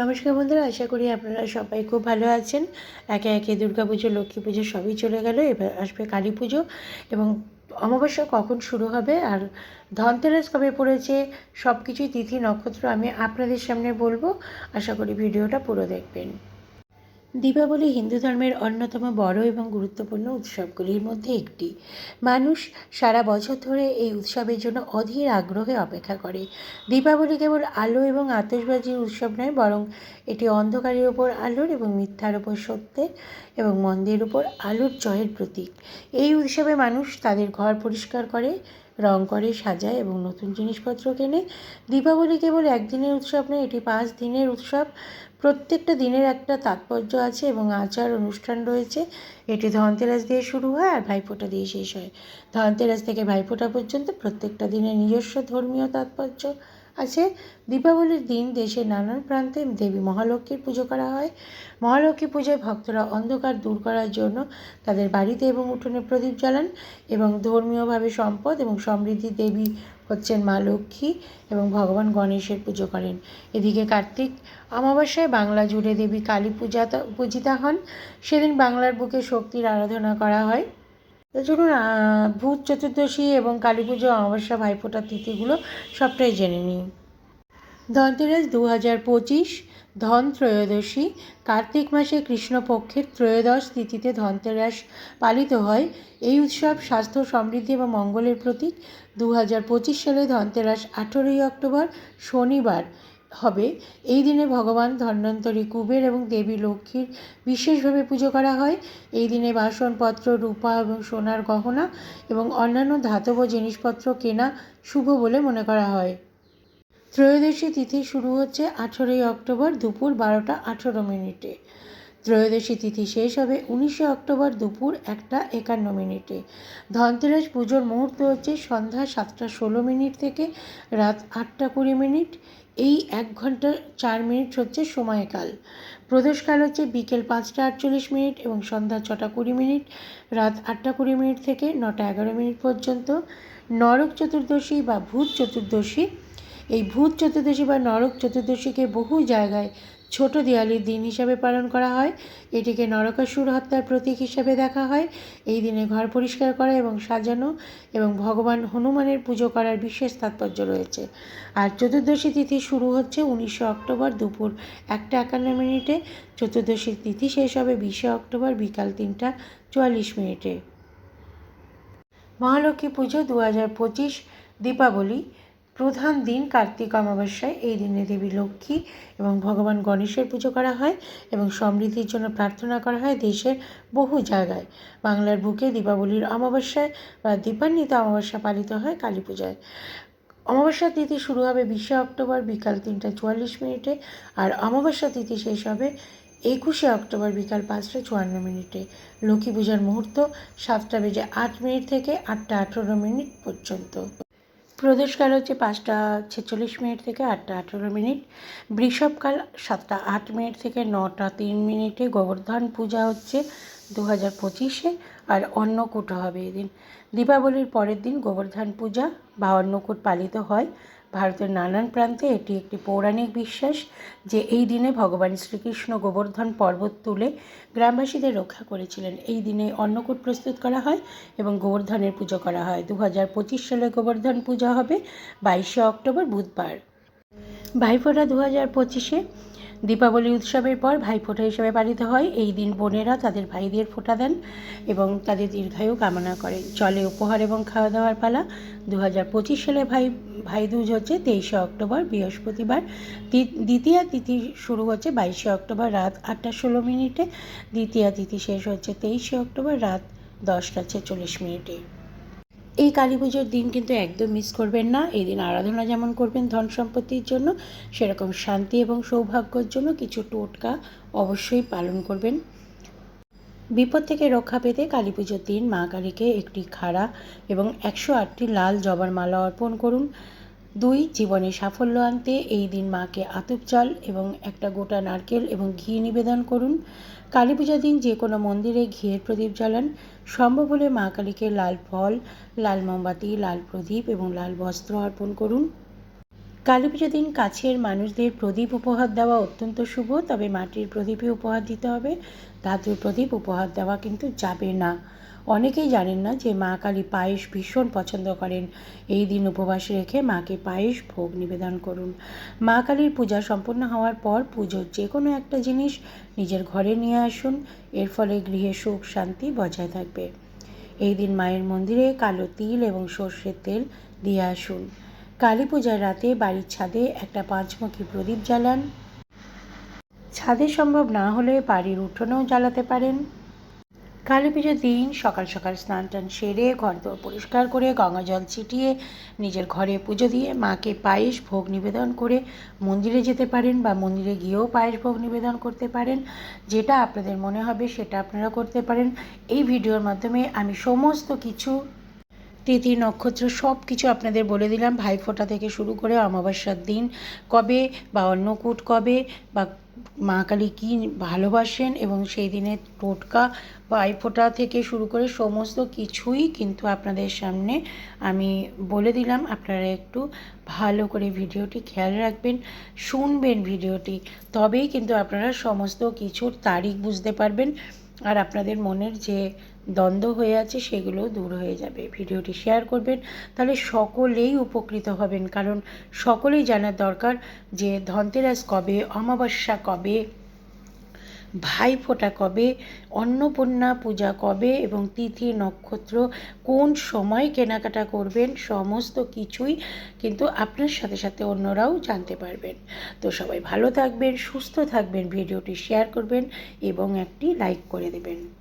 নমস্কার বন্ধুরা, আশা করি আপনারা সবাই খুব ভালো আছেন। একে একে দুর্গা পুজো, লক্ষ্মী পুজো সবই চলে গেল, এবার আসবে কালী পুজো এবং অমাবস্যা কখন শুরু হবে আর ধনতেরাস কবে পড়েছে সব কিছুই তিথি নক্ষত্র আমি আপনাদের সামনে বলব। আশা করি ভিডিওটা পুরো দেখবেন। দীপাবলি হিন্দু ধর্মের অন্যতম বড় এবং গুরুত্বপূর্ণ উৎসবগুলির মধ্যে একটি। মানুষ সারা বছর ধরে এই উৎসবের জন্য অধীর আগ্রহে অপেক্ষা করে। দীপাবলি কেবল আলো এবং আতশবাজির উৎসব নয়, বরং এটি অন্ধকারের ওপর আলোর এবং মিথ্যার ওপর সত্যের এবং মন্দের উপর আলোর জয়ের প্রতীক। এই উৎসবে মানুষ তাদের ঘর পরিষ্কার করে রং করে, সাজায় এবং নতুন জিনিসপত্র কেনে। দীপাবলি কেবল একদিনের উৎসব নয়, এটি পাঁচ দিনের উৎসব। প্রত্যেকটা দিনের একটা তাৎপর্য আছে এবং আচার অনুষ্ঠান রয়েছে। এটি ধনতেরাস দিয়ে শুরু হয় আর ভাইফোঁটা দিয়ে শেষ হয়। ধনতেরাস থেকে ভাইফোঁটা পর্যন্ত প্রত্যেকটা দিনের নিজস্ব ধর্মীয় তাৎপর্য। আছে। দীপাবলির দিন দেশের নানান প্রান্তে দেবী মহালক্ষ্মীর পুজো করা হয়। মহালক্ষ্মী পুজোয় ভক্তরা অন্ধকার দূর করার জন্য তাদের বাড়িতে এবং উঠোনে প্রদীপ জ্বালান এবং ধর্মীয়ভাবে সম্পদ এবং সমৃদ্ধি দেবী হচ্ছেন মা লক্ষ্মী এবং ভগবান গণেশের পুজো করেন। এদিকে কার্তিক অমাবস্যায় বাংলা জুড়ে দেবী কালী পূজা পূজিতা হন। সেদিন বাংলার বুকে শক্তির আরাধনা করা হয়। তো ভূত চতুর্দশী এবং কালী পুজো অমাবস্যা ভাইফোঁটার তিথিগুলো সবটাই জেনে নিই। ধনতেরাস দু হাজার পঁচিশ, ধন ত্রয়োদশী, কার্তিক মাসে কৃষ্ণপক্ষের ত্রয়োদশ তিথিতে ধনতেরাস পালিত হয়। এই উৎসব স্বাস্থ্য, সমৃদ্ধি এবং মঙ্গলের প্রতীক। দু হাজার পঁচিশ সালে ধনতেরাস আঠেরোই অক্টোবর, শনিবার। হবে। এই দিনে ভগবান ধন্বন্তরী কুবের এবং দেবী লক্ষ্মীর বিশেষভাবে পুজো করা হয়। এই দিনে বাসনপত্র, রূপা এবং সোনার গহনা এবং অন্যান্য ধাতব জিনিসপত্র কেনা শুভ বলে মনে করা হয়। ত্রয়োদশী তিথি শুরু হচ্ছে আঠেরোই অক্টোবর দুপুর বারোটা আঠেরো মিনিটে। ত্রয়োদশী তিথি শেষ হবে উনিশে অক্টোবর দুপুর একটা একান্ন মিনিটে। ধনতেরাস পুজোর মুহূর্ত হচ্ছে সন্ধ্যা সাতটা ষোলো মিনিট থেকে রাত আটটা কুড়ি মিনিট। এই এক ঘণ্টা চার মিনিট হচ্ছে সময়কাল। প্রদোষকাল হচ্ছে বিকেল পাঁচটা আটচল্লিশ মিনিট এবং সন্ধ্যা ছটা কুড়ি মিনিট, রাত আটটা কুড়ি মিনিট থেকে নটা এগারো মিনিট পর্যন্ত। নরক চতুর্দশী বা ভূত চতুর্দশী, এই ভূত চতুর্দশী বা নরক চতুর্দশীকে বহু জায়গায় ছোট দেয়ালির দিন হিসাবে পালন করা হয়। এটিকে নরকাসুর হত্যার প্রতীক হিসাবে দেখা হয়। এই দিনে ঘর পরিষ্কার করা এবং সাজানো এবং ভগবান হনুমানের পুজো করার বিশেষ তাৎপর্য রয়েছে। আর চতুর্দশী তিথি শুরু হচ্ছে উনিশে অক্টোবর দুপুর একটা একান্ন মিনিটে। চতুর্দশী তিথি শেষ হবে বিশে অক্টোবর বিকাল তিনটা চুয়াল্লিশ মিনিটে। মহালক্ষ্মী পুজো দু হাজার পঁচিশ দীপাবলি। প্রধান দিন কার্তিক অমাবস্যায়। এই দিনে দেবী লক্ষ্মী এবং ভগবান গণেশের পুজো করা হয় এবং সমৃদ্ধির জন্য প্রার্থনা করা হয় দেশের বহু জায়গায়। বাংলার বুকে দীপাবলির অমাবস্যায় বা দীপান্বিত অমাবস্যা পালিত হয় কালী পূজায়। অমাবস্যা তিথি শুরু হবে বিশে অক্টোবর বিকাল তিনটা চুয়াল্লিশ মিনিটে আর অমাবস্যা তিথি শেষ হবে একুশে অক্টোবর বিকাল পাঁচটা চুয়ান্ন মিনিটে। লক্ষ্মী পূজার মুহূর্ত সাতটা বেজে আট মিনিট থেকে আটটা আঠেরো মিনিট পর্যন্ত। প্রদোষকাল হচ্ছে পাঁচটা ছেচল্লিশ মিনিট থেকে আটটা আঠেরো মিনিট। বৃষভকাল সাতটা আট মিনিট থেকে নটা তিন মিনিটে। গোবর্ধন পূজা হচ্ছে দু হাজার পঁচিশে আর অন্নকূট হবে এদিন। দীপাবলির পরের দিন গোবর্ধন পূজা বা অন্নকূট পালিত হয়। ভারতের নানান প্রান্তে এটি একটি পৌরাণিক বিশ্বাস যে এই দিনে ভগবান শ্রীকৃষ্ণ গোবর্ধন পর্বত তুলে গ্রামবাসীদের রক্ষা করেছিলেন। এই দিনে অন্নকূট প্রস্তুত করা হয় এবং গোবর্ধনের পুজো করা হয়। দু পঁচিশ সালে গোবর্ধন পূজা হবে বাইশে অক্টোবর বুধবার। ভাইফোঁটা দু হাজার পঁচিশে দীপাবলি উৎসবের পর ভাইফোঁটা হিসেবে পালিত হয়। এই দিন বোনেরা তাদের ভাইদের ফোঁটা দেন এবং তাদের দীর্ঘায়ু কামনা করেন চলে উপহার এবং খাওয়া দাওয়ার পালা। দু হাজার পঁচিশ সালে ভাই ভাইদুজ হচ্ছে তেইশে অক্টোবর, বৃহস্পতিবার। দ্বিতীয় তিথি শুরু হচ্ছে বাইশে অক্টোবর রাত আটটা ষোলো মিনিটে। দ্বিতীয় তিথি শেষ হচ্ছে তেইশে অক্টোবর রাত দশটা ছেচল্লিশ মিনিটে। এই কালী পুজোর দিন কিন্তু একদম মিস করবেন না। এই দিন আরাধনা যেমন করবেন ধন সম্পত্তির জন্য, সেরকম শান্তি এবং সৌভাগ্যর জন্য কিছু টোটকা অবশ্যই পালন করবেন। বিপদ থেকে রক্ষা পেতে কালী পুজোর দিন মা কালীকে একটি খাড়া এবং একশো আটটি লাল জবার মালা অর্পণ করুন। দুই, জীবনে সাফল্য আনতে এই দিন মাকে আতপ চাল এবং একটা গোটা নারকেল এবং ঘি নিবেদন করুন। কালী পূজার দিন যে কোনো মন্দিরে ঘিয়ের প্রদীপ জ্বালান। সম্ভব হলে মা কালীকে লাল ফল, লাল মোমবাতি, লাল প্রদীপ এবং লাল বস্ত্র অর্পণ করুন। কালী পুজোর দিন কাছের মানুষদের প্রদীপ উপহার দেওয়া অত্যন্ত শুভ, তবে মাটির প্রদীপে উপহার দিতে হবে। ধাতুর প্রদীপ উপহার দেওয়া কিন্তু যাবে না। অনেকেই জানেন না যে মা কালী পায়েস ভীষণ পছন্দ করেন। এই দিন উপবাস রেখে মাকে পায়েস ভোগ নিবেদন করুন। মা কালীর পূজা সম্পন্ন হওয়ার পর পুজোর যে কোনো একটা জিনিস নিজের ঘরে নিয়ে আসুন। এর ফলে গৃহে সুখ শান্তি বজায় থাকবে। এই দিন মায়ের মন্দিরে কালো তিল এবং সর্ষের তেল দিয়ে আসুন। কালী পূজার রাতে বাড়ির ছাদে একটা পাঁচমুখী প্রদীপ জ্বালান। ছাদে সম্ভব না হলে বাড়ির উঠোনেও জ্বালাতে পারেন। কালী পুজোর দিন সকাল সকাল স্নান টান সেরে, ঘর দোর পরিষ্কার করে, গঙ্গা জল ছিটিয়ে, নিজের ঘরে পুজো দিয়ে মাকে পায়েস ভোগ নিবেদন করে মন্দিরে যেতে পারেন বা মন্দিরে গিয়েও পায়েস ভোগ নিবেদন করতে পারেন। যেটা আপনাদের মনে হবে সেটা আপনারা করতে পারেন। এই ভিডিওর মাধ্যমে আমি সমস্ত কিছু তিথি নক্ষত্র সব কিছু আপনাদের বলে দিলাম। ভাইফোঁটা থেকে শুরু করে অমাবস্যার দিন, কবে বা অন্নকূট কবে বা মা কালী কী ভালোবাসেন এবং সেই দিনের টোটকা ভাইফোঁটা থেকে শুরু করে সমস্ত কিছুই কিন্তু আপনাদের সামনে আমি বলে দিলাম। আপনারা একটু ভালো করে ভিডিওটি খেয়াল রাখবেন, শুনবেন ভিডিওটি, তবেই কিন্তু আপনারা সমস্ত কিছুর তারিখ বুঝতে পারবেন। আর আপনাদের মনের যে দ্বন্দ্ব হয়ে আছে সেগুলোও দূর হয়ে যাবে। ভিডিওটি শেয়ার করবেন, তাহলে সকলেই উপকৃত হবেন। কারণ সকলেই জানার দরকার যে ধনতেরাস কবে, অমাবস্যা কবে ভাইফোঁটা কবে, অন্নপূর্ণা পূজা কবে এবং তিথি নক্ষত্র কোন সময় কেনাকাটা করবেন, সমস্ত কিছুই কিন্তু আপনার সাথে সাথে অন্যরাও জানতে পারবেন। তো সবাই ভালো থাকবেন, সুস্থ থাকবেন, ভিডিওটি শেয়ার করবেন এবং একটি লাইক করে দেবেন।